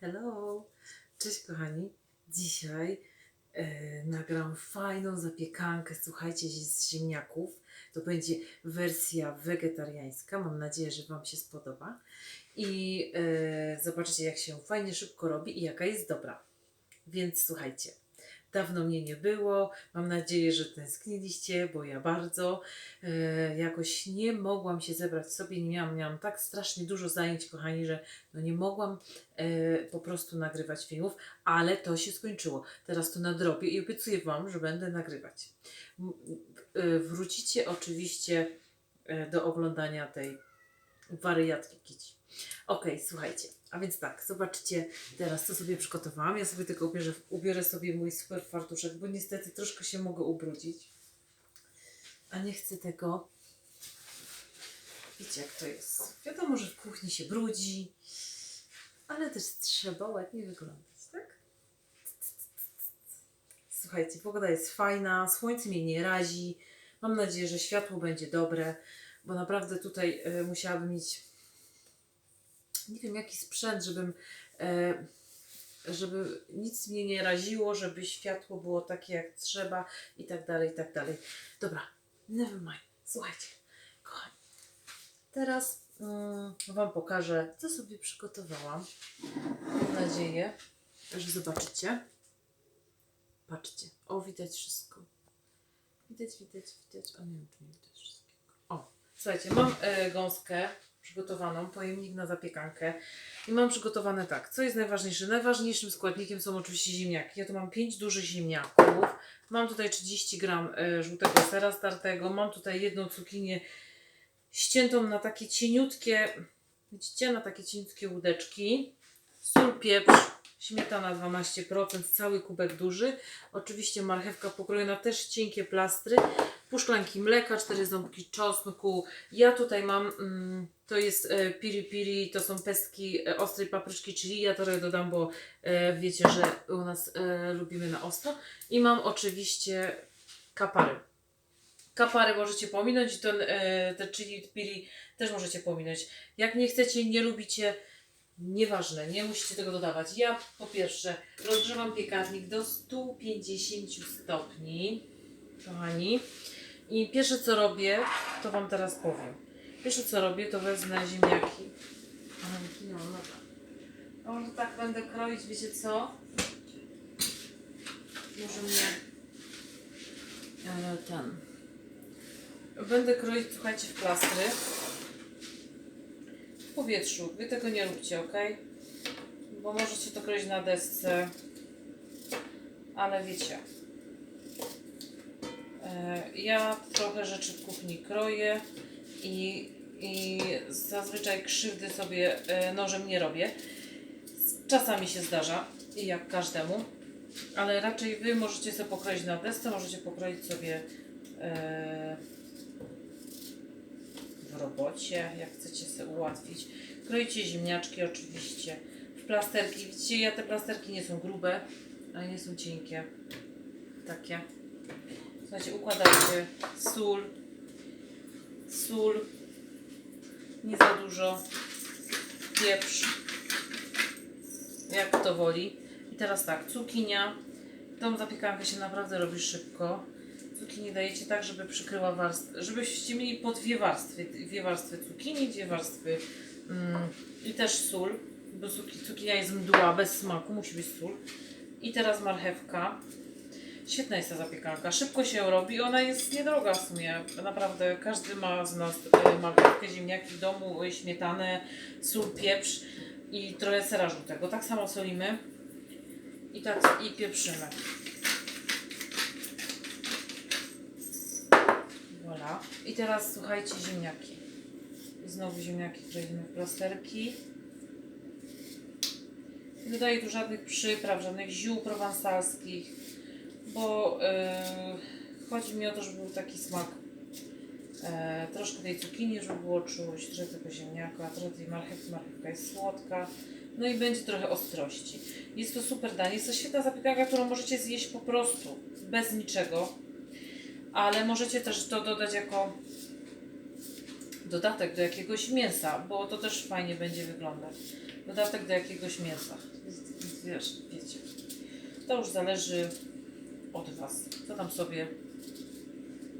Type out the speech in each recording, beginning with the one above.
Hello! Cześć kochani. Dzisiaj e, nagram fajną zapiekankę, słuchajcie, z ziemniaków. To będzie wersja wegetariańska. Mam nadzieję, że Wam się spodoba. I e, zobaczycie, jak się fajnie, szybko robi i jaka jest dobra. Więc słuchajcie, dawno mnie nie było. Mam nadzieję, że tęskniliście, bo ja bardzo. E, jakoś nie mogłam się zebrać sobie. Nie miałam, miałam tak strasznie dużo zajęć, kochani, że no nie mogłam e, po prostu nagrywać filmów, ale to się skończyło. Teraz to nadrobię i obiecuję Wam, że będę nagrywać. E, Wrócicie oczywiście e, do oglądania tej wariatki kici. Okej, słuchajcie, a więc tak, zobaczcie teraz, co sobie przygotowałam. Ja sobie tylko ubierę, ubiorę sobie mój super fartuszek, bo niestety troszkę się mogę ubrudzić. A nie chcę tego. Wiecie, jak to jest. Wiadomo, że w kuchni się brudzi, ale też trzeba ładnie wyglądać, tak? Słuchajcie, pogoda jest fajna, słońce mnie nie razi. Mam nadzieję, że światło będzie dobre, bo naprawdę tutaj e, musiałabym mieć nie wiem jaki sprzęt, żebym e, żeby nic mnie nie raziło, żeby światło było takie jak trzeba i tak dalej, i tak dalej. Dobra, never mind. Słuchajcie, kochani, teraz mm, Wam pokażę, co sobie przygotowałam. Mam nadzieję, że zobaczycie. Patrzcie, o widać wszystko. Widać, widać, widać, a nie wiem, czy nie widać wszystkiego. O, słuchajcie, mam e, gąskę przygotowaną, pojemnik na zapiekankę. I mam przygotowane tak, co jest najważniejsze? Najważniejszym składnikiem są oczywiście ziemniaki. Ja tu mam 5 dużych ziemniaków, mam tutaj 30 gram e, żółtego sera startego, mam tutaj jedną cukinię ściętą na takie cieniutkie, widzicie, na takie cieniutkie łódeczki, sól, pieprz, śmietana 12%, cały kubek duży, oczywiście marchewka pokrojona, też cienkie plastry, pół szklanki mleka, cztery ząbki czosnku. Ja tutaj mam, mm, to jest e, piri piri, to są pestki e, ostrej papryczki, czyli ja trochę dodam, bo e, wiecie, że u nas lubimy na ostro. I mam oczywiście kapary. Kapary możecie pominąć, i e, te chili piri też możecie pominąć. Jak nie chcecie, nie lubicie, nieważne, nie musicie tego dodawać. Ja po pierwsze rozgrzewam piekarnik do 150 stopni, kochani. I pierwsze co robię, to Wam teraz powiem. Pierwsze co robię, to wezmę ziemniaki. Ale no, dobra. A może tak będę kroić, wiecie co? Może mnie e, ten. Będę kroić, słuchajcie, w plastry. W powietrzu. Wy tego nie róbcie, ok? Bo możecie to kroić na desce. Ale wiecie. E, Ja trochę rzeczy w kuchni kroję i, i zazwyczaj krzywdy sobie e, nożem nie robię. Czasami się zdarza, jak każdemu, ale raczej Wy możecie sobie pokroić na desce, możecie pokroić sobie e, w robocie, jak chcecie sobie ułatwić. Kroicie ziemniaczki oczywiście w plasterki. Widzicie, ja te plasterki nie są grube, ale nie są cienkie. Takie. Słuchajcie, układajcie sól, sól, nie za dużo, pieprz, jak kto woli. I teraz tak, cukinia. Tą zapiekankę się naprawdę robi szybko. Cukinii dajecie tak, żeby przykryła warstwę, żebyście mieli po dwie warstwy, dwie warstwy cukinii, dwie warstwy mm, i też sól, bo cuki- cukinia jest mdła, bez smaku, musi być sól. I teraz marchewka. Świetna jest ta zapiekanka, szybko się robi, ona jest niedroga w sumie. Naprawdę każdy ma z nas e, marchewkę, ziemniaki w domu, śmietanę, sól, pieprz i trochę sera żółtego. Tak samo solimy i tak i pieprzymy. Voilà. I teraz słuchajcie ziemniaki. Znowu ziemniaki kroimy w plasterki. Nie dodaję tu żadnych przypraw, żadnych ziół prowansalskich bo yy, chodzi mi o to, żeby był taki smak. E, troszkę tej cukinii, żeby było czuć, trochę tego ziemniaka, trochę tej marchewki, marchewka jest słodka. No i będzie trochę ostrości. Jest to super danie. Jest to świetna zapiekanka, którą możecie zjeść po prostu, bez niczego. Ale możecie też to dodać jako dodatek do jakiegoś mięsa, bo to też fajnie będzie wyglądać. dodatek do jakiegoś mięsa. Wiesz, wiecie. To już zależy od Was. Co tam sobie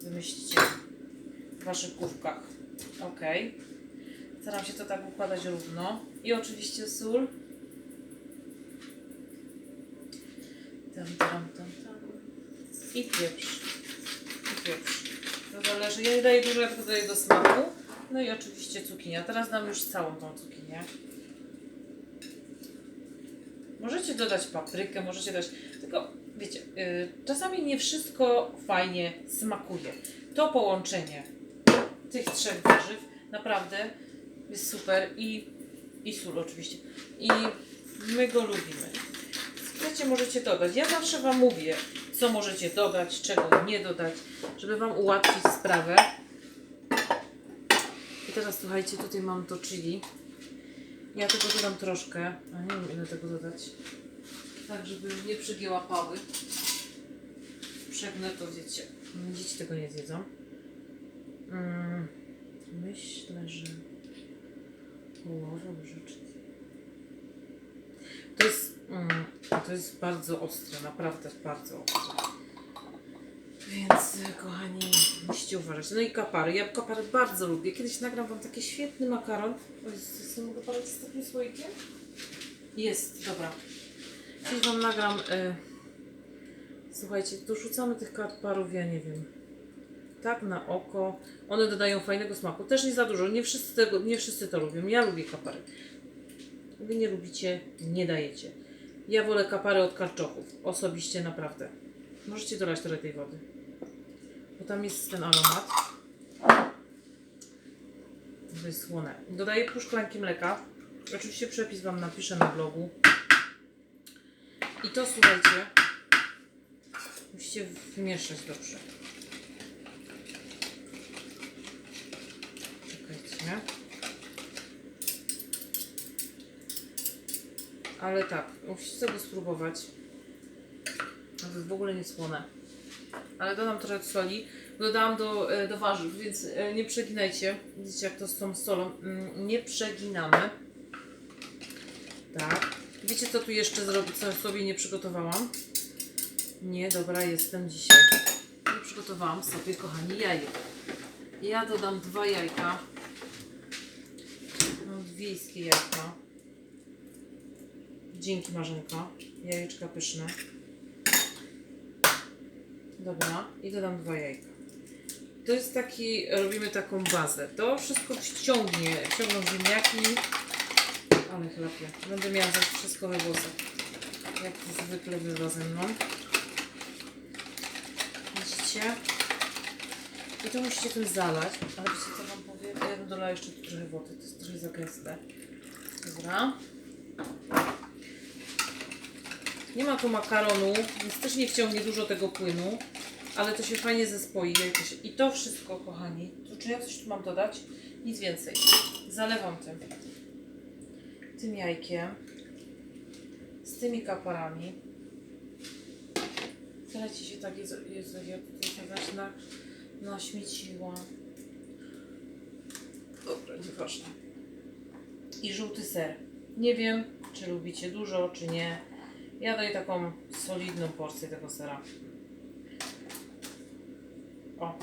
wymyślicie w Waszych główkach. Ok. Staram się to tak układać równo. I oczywiście sól. Tam, tam, tam, tam. I pieprz. I pieprz. To zależy. Ja daję dużo, ja tylko daję do smaku. No i oczywiście cukinia. Teraz dam już całą tą cukinię. Możecie dodać paprykę, możecie dać. Tylko wiecie, yy, czasami nie wszystko fajnie smakuje. To połączenie tych trzech warzyw naprawdę jest super i, i sól oczywiście. I my go lubimy. Wiecie, możecie dodać. Ja zawsze Wam mówię, co możecie dodać, czego nie dodać, żeby Wam ułatwić sprawę. I teraz słuchajcie, tutaj mam to chili. Ja tego dodam troszkę, a nie wiem ile tego dodać. Tak, żeby nie przygięła pały. Przegnę to, wiecie. Dzieci tego nie zjedzą. Mm, myślę, że połowę łyżeczki. To jest, mm, to jest bardzo ostre, naprawdę bardzo ostre. Więc, e, kochani, musicie uważać. No i kapary. Ja kapary bardzo lubię. Kiedyś nagram Wam taki świetny makaron. O Jezus, mogę palać z takim słoikiem? Jest, dobra. Kiedyś Wam nagram... E, słuchajcie, dorzucamy tych kaparów, ja nie wiem. Tak na oko. One dodają fajnego smaku. Też nie za dużo. Nie wszyscy, tego, nie wszyscy to lubią. Ja lubię kapary. Wy nie lubicie, nie dajecie. Ja wolę kapary od karczochów. Osobiście naprawdę. Możecie dolać trochę tej wody. Bo tam jest ten aromat. To jest słone. Dodaję pół szklanki mleka. Oczywiście przepis Wam napiszę na blogu. I to słuchajcie. Musicie wymieszać dobrze. Czekajcie. Ale tak, musicie sobie spróbować. To jest w ogóle nie słone. Ale dodam trochę soli. Dodałam do, e, do warzyw, więc e, nie przeginajcie. Widzicie jak to z tą solą. Mm, Nie przeginamy. Wiecie co tu jeszcze zrobić, co sobie nie przygotowałam? Nie, dobra, jestem dzisiaj. Nie przygotowałam sobie, kochani, jajek. Ja dodam dwa jajka. Mam wiejskie jajka. Dzięki Marzenko. Jajeczka pyszne. Dobra, i dodam dwa jajka. To jest taki, robimy taką bazę. To wszystko ściągnie, ściągną ziemniaki. Chlapie. Będę miała zaś wszystko we włosach. Jak zwykle bywa ze mną. Widzicie? I to musicie tym zalać. Ale wiecie co wam powiem? Ja bym dolała jeszcze trochę wody. To jest trochę za gęste. Dobra. Nie ma tu makaronu, więc też nie wciągnie dużo tego płynu, ale to się fajnie zespoi. I to wszystko, kochani. To czy ja coś tu mam dodać? Nic więcej. Zalewam tym. Tym jajkiem. Z tymi kaparami. Starajcie się tak, Jezu, Jezu ja tutaj tak na, naśmieciła. Dobra, nieważne. I żółty ser. Nie wiem, czy lubicie dużo, czy nie. Ja daję taką solidną porcję tego sera. O.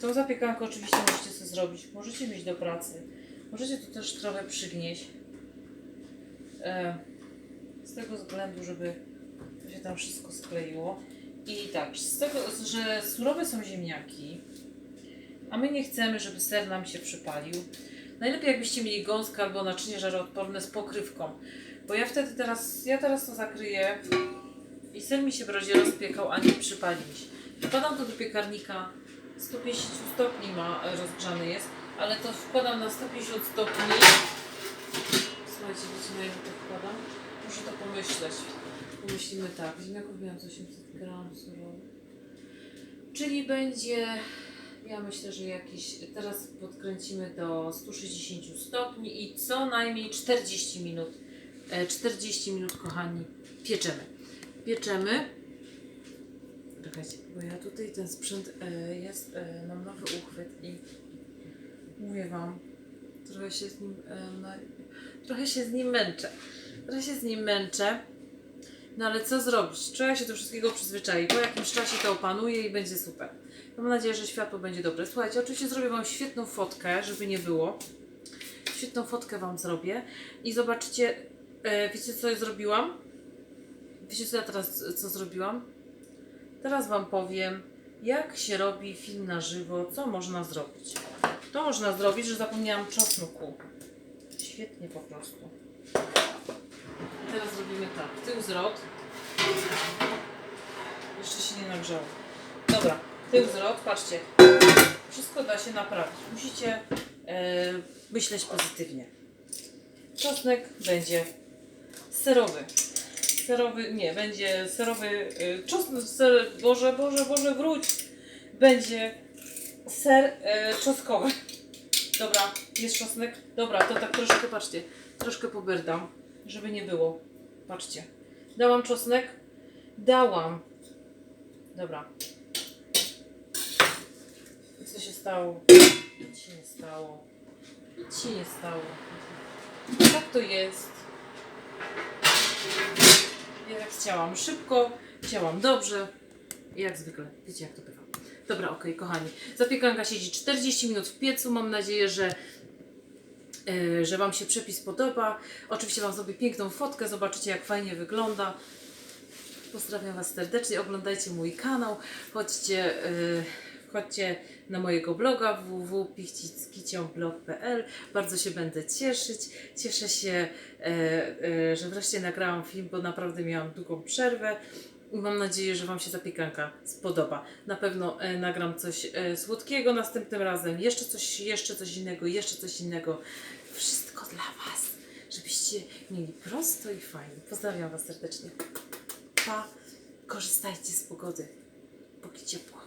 Tą zapiekankę oczywiście możecie sobie zrobić. Możecie mieć do pracy. Możecie to też trochę przygnieść. E, z tego względu, żeby to się tam wszystko skleiło. I tak, z tego, że surowe są ziemniaki, a my nie chcemy, żeby ser nam się przypalił. Najlepiej jakbyście mieli gąskę albo naczynie żaroodporne z pokrywką. Bo ja wtedy teraz, ja teraz to zakryję i ser mi się będzie rozpiekał, a nie przypali mi się. Wkładam to do piekarnika, 150 stopni ma rozgrzany jest, ale to wkładam na 150 stopni. Słuchajcie, wiecie na ile to wkładam? Muszę to pomyśleć. Pomyślimy tak, ziemniaków miałam z 800 gram surowych. Czyli będzie, ja myślę, że jakieś, teraz podkręcimy do 160 stopni i co najmniej 40 minut, e, 40 minut kochani, pieczemy. Pieczemy. Czekajcie, bo ja tutaj ten sprzęt e, jest, e, mam nowy uchwyt i mówię Wam, Trochę się z nim, na, trochę się z nim męczę. Trochę się z nim męczę. No ale co zrobić? Trzeba się do wszystkiego przyzwyczaić. Po jakimś czasie to opanuje i będzie super. Mam nadzieję, że światło będzie dobre. Słuchajcie, oczywiście zrobię Wam świetną fotkę, żeby nie było. Świetną fotkę Wam zrobię. I zobaczycie, e, wiecie co ja zrobiłam? Wiecie co ja teraz co zrobiłam? Teraz Wam powiem, jak się robi film na żywo, co można zrobić. To można zrobić, że zapomniałam czosnku. Świetnie po prostu. Teraz robimy tak. Tył zwrot. Jeszcze się nie nagrzało. Dobra, tył zwrot, patrzcie. Wszystko da się naprawić. Musicie e, myśleć pozytywnie. Czosnek będzie serowy. Serowy, nie, będzie serowy y, czosnek, ser, Boże, Boże, Boże, wróć. Będzie ser y. Dobra, jest czosnek. Dobra, to tak troszkę, patrzcie, troszkę poberdam, żeby nie było. Patrzcie. Dałam czosnek? Dałam. Dobra. I co się stało? Nic się nie stało. Nic się nie stało. Tak to jest. Ja jak chciałam szybko, chciałam dobrze. I jak zwykle, wiecie jak to bywa. Dobra, okej, kochani. Zapiekanka siedzi 40 minut w piecu. Mam nadzieję, że, e, że Wam się przepis podoba. Oczywiście Wam zrobię piękną fotkę, zobaczycie jak fajnie wygląda. Pozdrawiam Was serdecznie, oglądajcie mój kanał, chodźcie, e, chodźcie na mojego bloga www.pichcickiciąblog.pl Bardzo się będę cieszyć. Cieszę się, e, e, że wreszcie nagrałam film, bo naprawdę miałam długą przerwę. Mam nadzieję, że Wam się zapiekanka spodoba. Na pewno e, nagram coś słodkiego następnym razem, jeszcze coś, jeszcze coś innego, jeszcze coś innego. Wszystko dla Was, żebyście mieli prosto i fajnie. Pozdrawiam Was serdecznie. Pa, korzystajcie z pogody, póki ciepło.